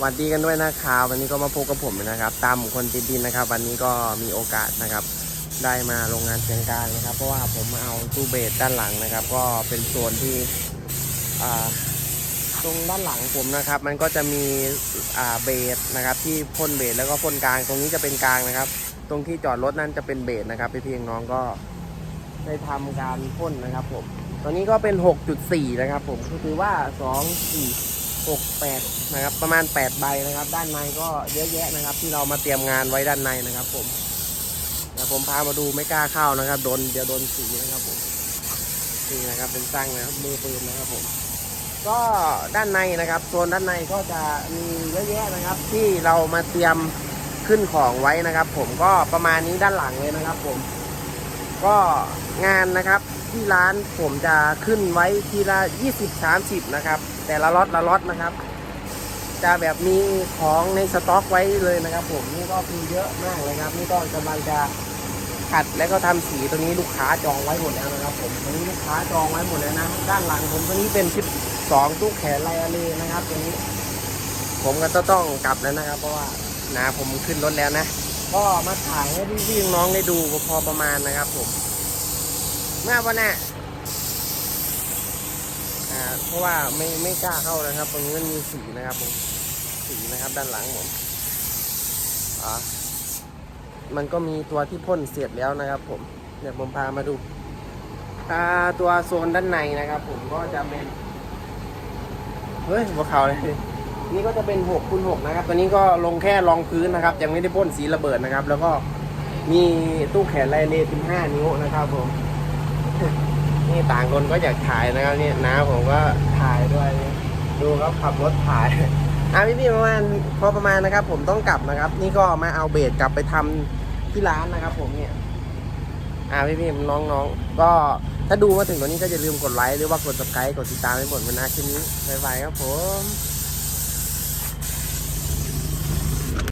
หวัสดีกันด้วยนะครับวันนี้ก็มาพบกับผมนะครับตามคนติดดินนะครับ วันนี้ก็มีโอกาสนะครับ ได้มาโรงงานเชียงกางนะครับ เพราะว่าผมเอาตู้เบสด้านหลังนะครับ ก็เป็นโซนที่ตรงด้านหลังผมนะครับ มันก็จะมีเบสนะครับ ที่พ่นเบสแล้วก็พ่นกลาง ตรงนี้จะเป็นกลางนะครับ ตรงที่จอดรถนั่นจะเป็นเบสนะครับพี่ๆน้องก็ได้ทำการพ่นนะครับ ผม ตอนนี้ก็เป็น 6.4 นะครับ ผมก็คือว่า2 4 6 8นะครับประมาณ 8 ใบนะครับ ด้านในก็เยอะแยะนะครับ ที่เรามาเตรียมงานไว้ด้านในนะครับ ผมเดี๋ยวผมพามาดูไม่กล้าเข้านะครับโดนเดี๋ยวโดนสีนะครับผมนี่นะครับเป็นตั้งนะครับมือปืนนะครับผมก็ด้านในนะครับโซนด้านในก็จะมีเยอะแยะนะครับ ที่เรามาเตรียมขึ้นของไว้นะครับ ผมก็ประมาณนี้ด้านหลังเลยนะครับ ผม ก็งานนะครับที่ร้านผมจะขึ้นไว้ทีละ 20 30 นะครับ แต่ละล็อตละล็อตนะครับ จะแบบมีของในสต็อกไว้เลยนะครับ ผมนี่ก็คือเยอะมากเลยครับ นี่ก็กำลังจะขัดแล้วก็ทำสีตัวนี้ลูกค้าจองไว้หมดแล้วนะครับ ผมตัวนี้ลูกค้าจองไว้หมดแล้วนะด้านหลังผมตัวนี้เป็นชิปสองตู้แขนไลอารีนะครับ ตัวนี้ ผมก็ต้องกลับแล้วนะครับ เพราะว่านาผมขึ้นรถแล้วนะก็มาถ่ายให้พี่ๆน้องๆได้ดูพอประมาณนะครับ ผมเมื่อวันน่ะ เพราะว่าไม่ไม่กล้าเข้านะครับตรงนี้มันมีสีนะครับผมสีนะครับด้านหลังผมอ่ามันก็มีตัวที่พ่นเสร็จแล้วนะครับ ผมเดี๋ยวผมพามาดูอ่าตัวโซนด้านในนะครับ ผมก็จะเป็นเฮ้ยหัวเขาเลยนี่ก็จะเป็น6คูณ6นะครับตัวนี้ก็ลงแค่รองพื้นนะครับ ยังไม่ได้พ่นสีระเบิดนะครับ แล้วก็มีตู้แขนไลเลถึง5นิ้วนะครับผม นี่ต่างคนก็อยากถ่ายนะครับนี่น้าผมก็ถ่ายด้วย ดูครับขับรถถ่ายอะพี่พี่ประมาณพอประมาณนะครับ ผมต้องกลับนะครับ นี่ก็มาเอาเบสกลับไปทำที่ร้านนะครับ ผมเนี่ย อ่าพี่พี่ๆน้องๆ ก็ถ้าดูมาถึงตรงนี้ก็อย่าลืมกดไลค์หรือว่ากดสไครต์กดติดตามให้หมเป็นอาคลิปนี้บ๊ายบายครับผม